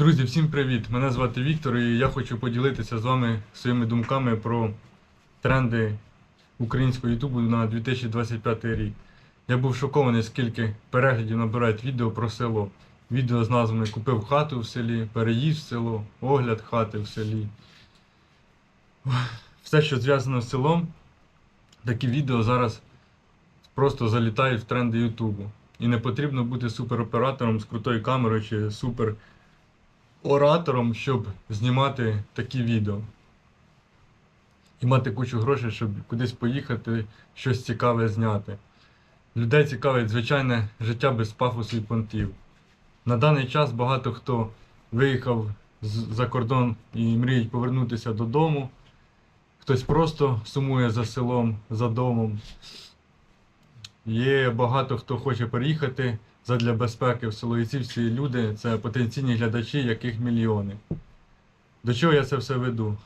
Друзі, всім привіт! Мене звати Віктор і я хочу поділитися з вами своїми думками про тренди українського Ютубу на 2025 рік. Я був шокований, скільки переглядів набирають відео про село. Відео з назвами Купив хату в селі, переїзд в село, огляд хати в селі. Все, що зв'язано з селом, такі відео зараз просто залітають в тренди Ютубу. І не потрібно бути супероператором з крутою камерою чи супер оратором, щоб знімати такі відео. І мати кучу грошей, щоб кудись поїхати, щось цікаве зняти. Людей цікавить звичайне життя без пафосу і понтів. На даний час багато хто виїхав за кордон і мріють повернутися додому. Хтось просто сумує за селом, за домом. Є багато хто хоче переїхати задля безпеки в. І ці люди це потенційні глядачі, яких мільйони. До чого я це все веду?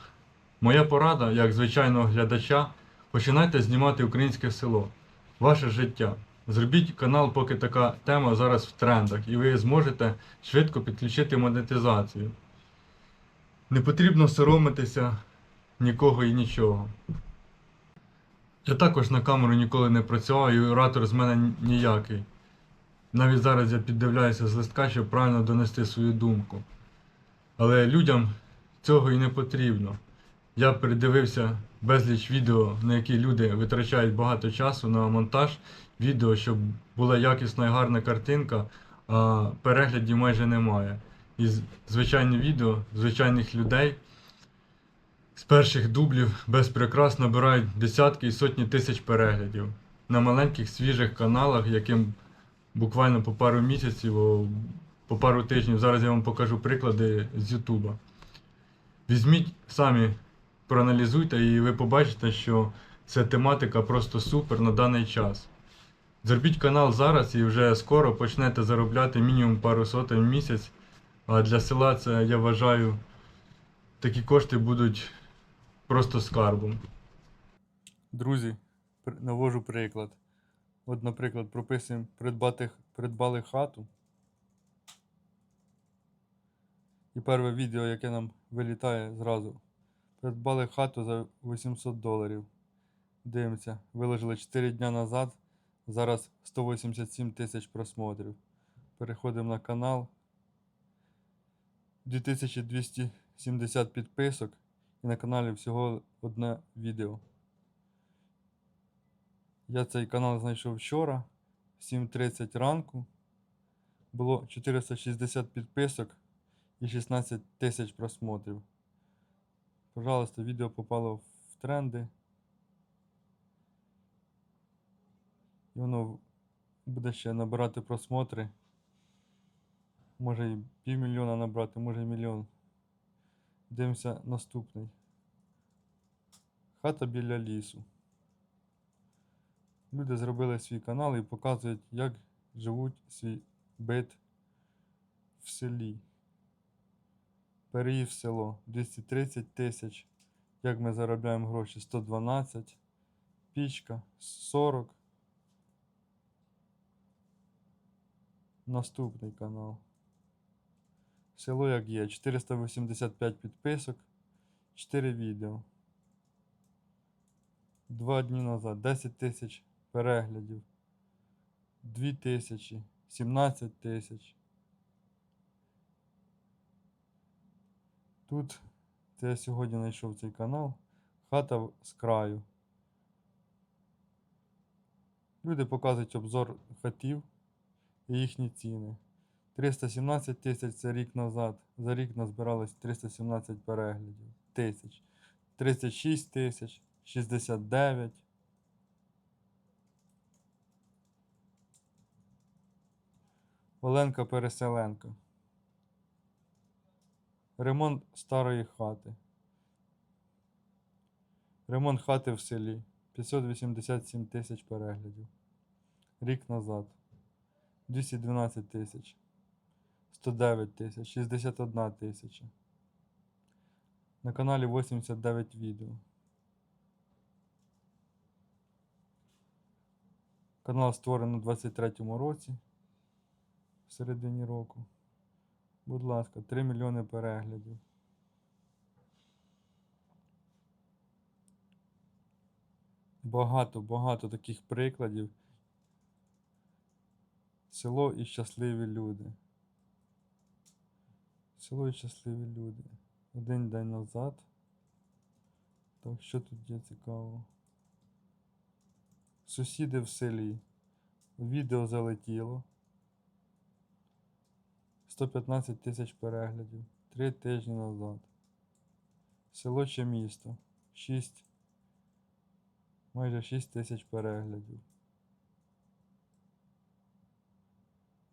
Моя порада, як звичайного глядача, починайте знімати українське село, ваше життя. Зробіть канал, поки така тема зараз в трендах, і ви зможете швидко підключити монетизацію. Не потрібно соромитися нікого і нічого. Я також на камеру ніколи не працював, і оратор з мене ніякий. Навіть зараз я піддивляюся з листка, щоб правильно донести свою думку. Але людям цього і не потрібно. Я передивився безліч відео, на які люди витрачають багато часу на монтаж відео, щоб була якісна і гарна картинка, а переглядів майже немає. І з- звичайні відео звичайних людей з перших дублів без прикрас набирають десятки і сотні тисяч переглядів на маленьких свіжих каналах, яким буквально по пару місяців, по пару тижнів. Зараз я вам покажу приклади з Ютуба. Візьміть самі, проаналізуйте, і ви побачите, що ця тематика просто супер на даний час. Зробіть канал зараз і вже скоро почнете заробляти мінімум пару сотень в місяць. А для села це, я вважаю, такі кошти будуть просто скарбом. Друзі, навожу приклад. От, наприклад, прописуємо придбати, придбали хату. І перше відео, яке нам вилітає зразу. Придбали хату за 800 доларів. Дивимося, виложили 4 дня назад. Зараз 187 тисяч просмотрів. Переходимо на канал. 2270 підписок. І на каналі всього одне відео. Я цей канал знайшов вчора, в 7.30 ранку. Було 460 підписок і 16 тисяч просмотрів. Пожалуйста, відео попало в тренди. І воно буде ще набирати просмотри. Може і півмільйона набрати, може і мільйон. Дивимося наступний. Хата біля лісу. Люди зробили свій канал і показують, як живуть свій бит в селі. Переїзд в село 230 тисяч. Як ми заробляємо гроші 112. Пічка 40. Наступний канал. Село як є. 485 підписок. 4 відео. Два дні назад 10 тисяч переглядів. 2 тисячі, 17 тисяч. Тут це я сьогодні знайшов цей канал. Хата з краю. Люди показують обзор хатів і їхні ціни. 317 тисяч це рік назад. За рік назбиралось 317 переглядів. Тисяч. 36 тисяч, 69. Оленка Переселенка. Ремонт старої хати. Ремонт хати в селі. 587 тисяч переглядів. Рік назад. 212 тисяч. 109 тисяч. 61 тисяча. На каналі 89 відео. Канал створений у 23-му році. В середині року. Будь ласка, 3 мільйони переглядів. Багато, багато таких прикладів. Село і щасливі люди. І щасливі люди. Один день назад. Так, що тут є цікаво? Сусіди в селі. Відео залетіло. 115 тисяч переглядів. Три тижні назад. Село чи місто. 6. Майже 6 тисяч переглядів.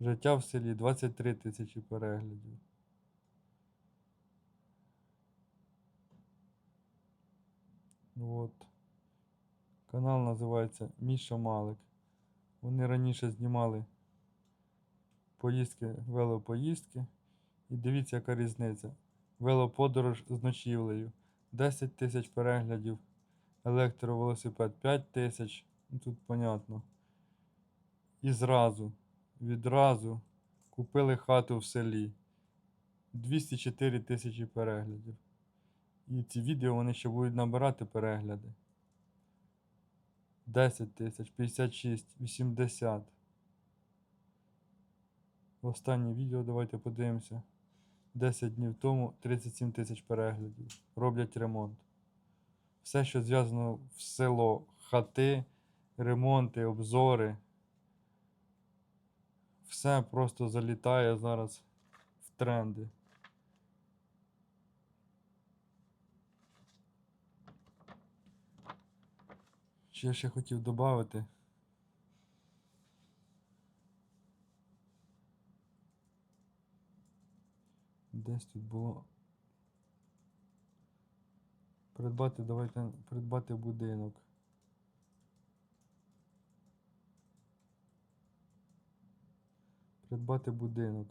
Життя в селі 23 тисячі переглядів. От. Канал називається Міша Малик. Вони раніше знімали поїздки, велопоїздки. І дивіться, яка різниця. Велоподорож з ночівлею. 10 тисяч переглядів. Електровелосипед 5 тисяч. Ну, Тут понятно. І зразу, відразу купили хату в селі. 204 тисячі переглядів. І ці відео вони ще будуть набирати перегляди. 10 тисяч, 56, 80. Останнє відео давайте подивимося. 10 днів тому 37 тисяч переглядів. Роблять ремонт. Все, що зв'язано в село, хати, ремонти, обзори. Все просто залітає зараз в тренди. Що я ще хотів додати? Десь тут було. Придбати, давайте придбати будинок. Придбати будинок.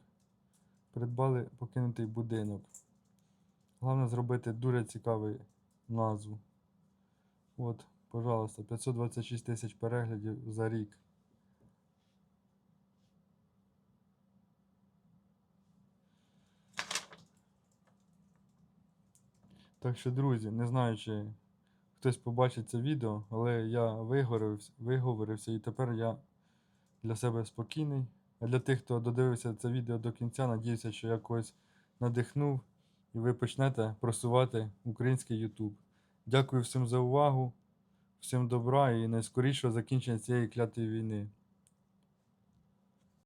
Придбали покинутий будинок. Головне зробити дуже цікаву назву. От, пожалуйста, 526 тисяч переглядів за рік. Так що, друзі, не знаю, чи хтось побачить це відео, але я виговорився, виговорився і тепер я для себе спокійний. А для тих, хто додивився це відео до кінця, надіюся, що я когось надихнув і ви почнете просувати український YouTube. Дякую всім за увагу, всім добра і найскорішого закінчення цієї клятої війни.